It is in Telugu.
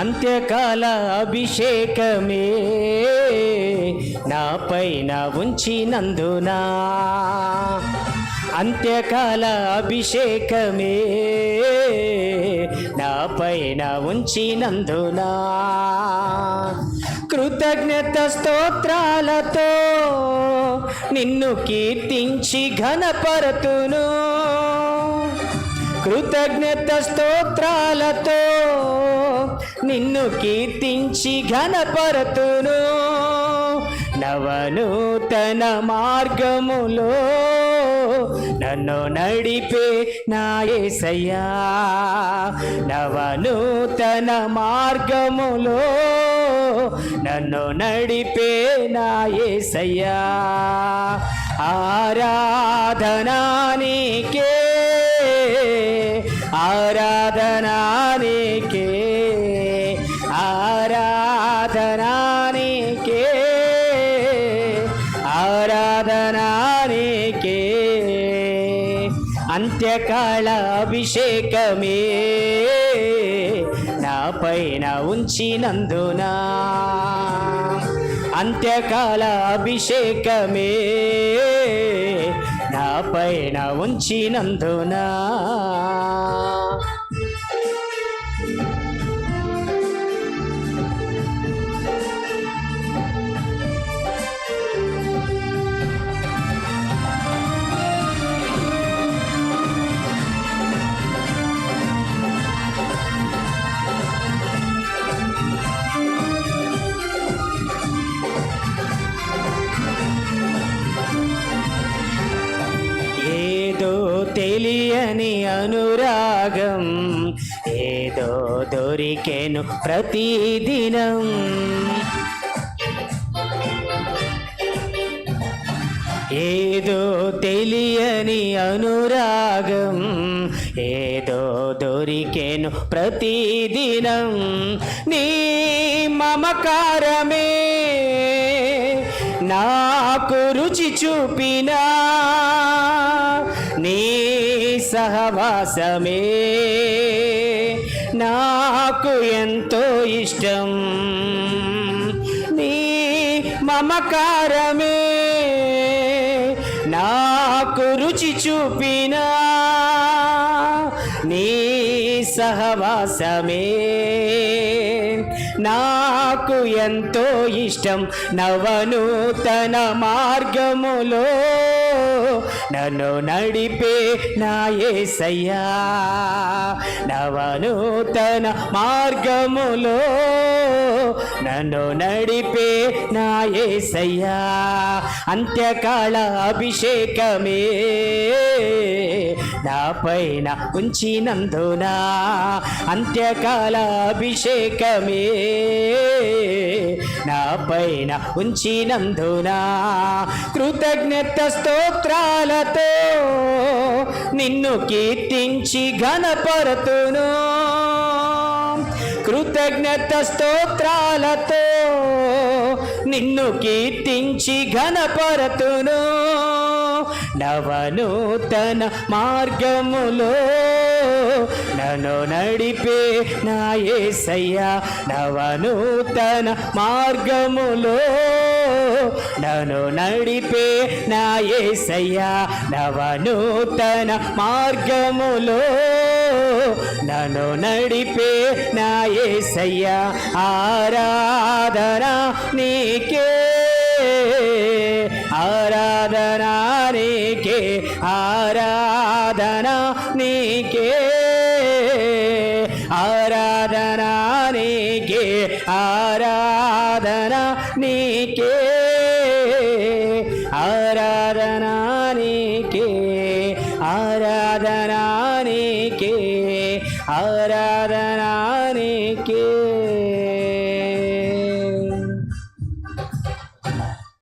అంత్యకాల అభిషేకమే నా పైన ఉంచినందునా? అంత్యకాల అభిషేకమే నా పైన ఉంచినందునా? కృతజ్ఞత స్తోత్రాలతో నిన్ను కీర్తించి ఘనపరతును. కృతజ్ఞత స్తోత్రాలతో నిన్ను కీర్తించి ఘనపరతును. నవనూతన మార్గములో నన్ను నడిపే నాయసయ్యా నవనూతన మార్గములో నన్ను నడిపే నాయసయ్యా ఆరాధనానికే ఆరాధనానికే ఆరాధనానికే ఆరాధనానికే అంత్యకాల అభిషేకమే నా పైన ఉంచినందునా అంత్యకాల అభిషేకమే పైన ఉంచినందునా? తెలియని అనురాగం ఏదో దొరికెను ప్రతిదినం. ఏదో తెలియని అనురాగం ఏదో దొరికెను ప్రతిదినం. నీ మమకారమే నాకు రుచి చూపినా. నీ సహవాసమే నాకు ఎంతో ఇష్టం. నీ మమకారమే. నాకు రుచి చూపినా. నీ సహవాసమే. నాకు ఎంతో ఇష్టం నవనూతన మార్గములో. నన్ను నడిపే నా యేసయ్యా నవనూతన మార్గములో. నన్ను నడిపే నా యేసయ్యా అంత్యకాల అభిషేకమే. నా పైన ఉంచినందునా అంత్యకాల అభిషేకమే నా పైన ఉంచినందునా కృతజ్ఞత స్తోత్రాలతో నిన్ను కీర్తించి ఘనపరతును. కృతజ్ఞత స్తోత్రాలతో నిన్ను కీర్తించి ఘనపరతును. నవనూతన మార్గములో నన్ను నడిపే నా యేసయ్యా నవనూతన మార్గములో నన్ను నడిపే నా యేసయ్యా నవనూతన మార్గములో నన్ను నడిపే నా యేసయ్యా ఆరాధన నీకే ఆరాధనా నీకే ఆరాధన నీకే ఆరాధన నీకే ఆరాధన నీకే ఆరాధన నీకే ఆరాధన నీకే ఆరాధనా